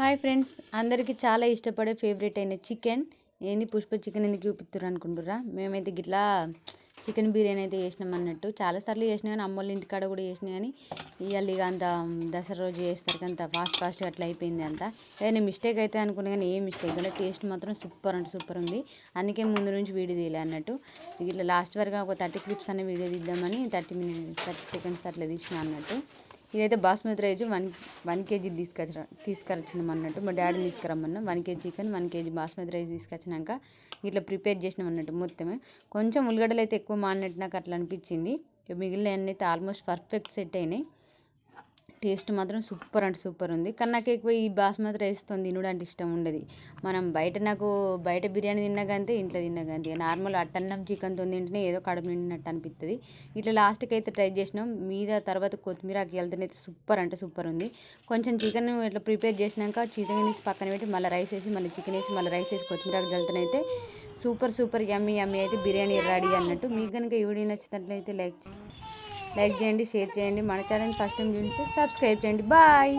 Hi friends అందరికీ చాలా ఇష్టపడే ఫేవరెట్ అయిన చికెన్. ఏంది పుష్ప చికెన్ ఎందుకు చూపిస్తారు అనుకుంటురా మేమైతే గిట్లా చికెన్ బిర్యానీ అయితే చేసినాం అన్నట్టు. చాలాసార్లు చేసినా కానీ అమ్మోళ్ళ ఇంటికాడ కూడా చేసినా కానీ ఇవాళ ఇక అంత దసరా రోజు చేస్తారు అంత ఫాస్ట్ ఫాస్ట్గా అట్లా అయిపోయింది అంత. ఏదైనా మిస్టేక్ అయితే అనుకున్నా కానీ ఏం మిస్టేక్ కానీ టేస్ట్ మాత్రం సూపర్ అంటే సూపర్ ఉంది. అందుకే ముందు నుంచి వీడియో తీయలే అన్నట్టు. ఇట్లా లాస్ట్ వరకు ఒక థర్టీ క్లిప్స్ అనే వీడియో తీద్దామని థర్టీ మినిట్స్ థర్టీ సెకండ్స్ అట్లా తీసిన అన్నట్టు. ఇదైతే basmati rice one one KG తీసుకొచ్చిన తీసుకొచ్చినాం అన్నట్టు. మా daddy తీసుకురమ్మన్నా. One KG chicken one KG basmati rice తీసుకొచ్చినాక ఇట్లా ప్రిపేర్ చేసినాం అన్నట్టు మొత్తమే. కొంచెం ఉల్లిగడ్డలు అయితే ఎక్కువ మాడినట్టు నాకు అట్లా అనిపించింది. మిగిలిన అన్నీ అయితే ఆల్మోస్ట్ పర్ఫెక్ట్ సెట్ అయినాయి. టేస్ట్ మాత్రం సూపర్ అంటే సూపర్ ఉంది. కానీ నాకు ఎక్కువ ఈ బాస్మతి రైస్తో తినడం అంటే ఇష్టం ఉండదు. మనం బయట నాకు బయట బిర్యానీ తిన్నాకంతే ఇంట్లో తిన్నాకంతే నార్మల్ అట్టన్నం చికెన్తో తింటేనే ఏదో కడుపు నిండినట్టు అనిపిస్తుంది ఇట్లా లాస్ట్కి అయితే ట్రై చేసినాం. మీద తర్వాత కొత్తిమీర వెళ్తేనైతే సూపర్ అంటే సూపర్ ఉంది. కొంచెం చికెన్ ఇట్లా ప్రిపేర్ చేసినాక చికెన్ వేసి పక్కన పెట్టి మళ్ళీ రైస్ వేసి మళ్ళీ చికెన్ వేసి మళ్ళీ రైస్ వేసి కొత్తిమీర జల్తనైతే సూపర్ సూపర్ యమ్మీ యమ్మీ అయితే బిర్యానీ రెడీ అన్నట్టు. మీకు కనుక ఈ వీడియో నచ్చినట్లయితే లైక్ లైక్ చేయండి షేర్ చేయండి. మన ఛానల్ ఫస్ట్ టైం చూస్తే సబ్స్క్రైబ్ చేయండి. బాయ్.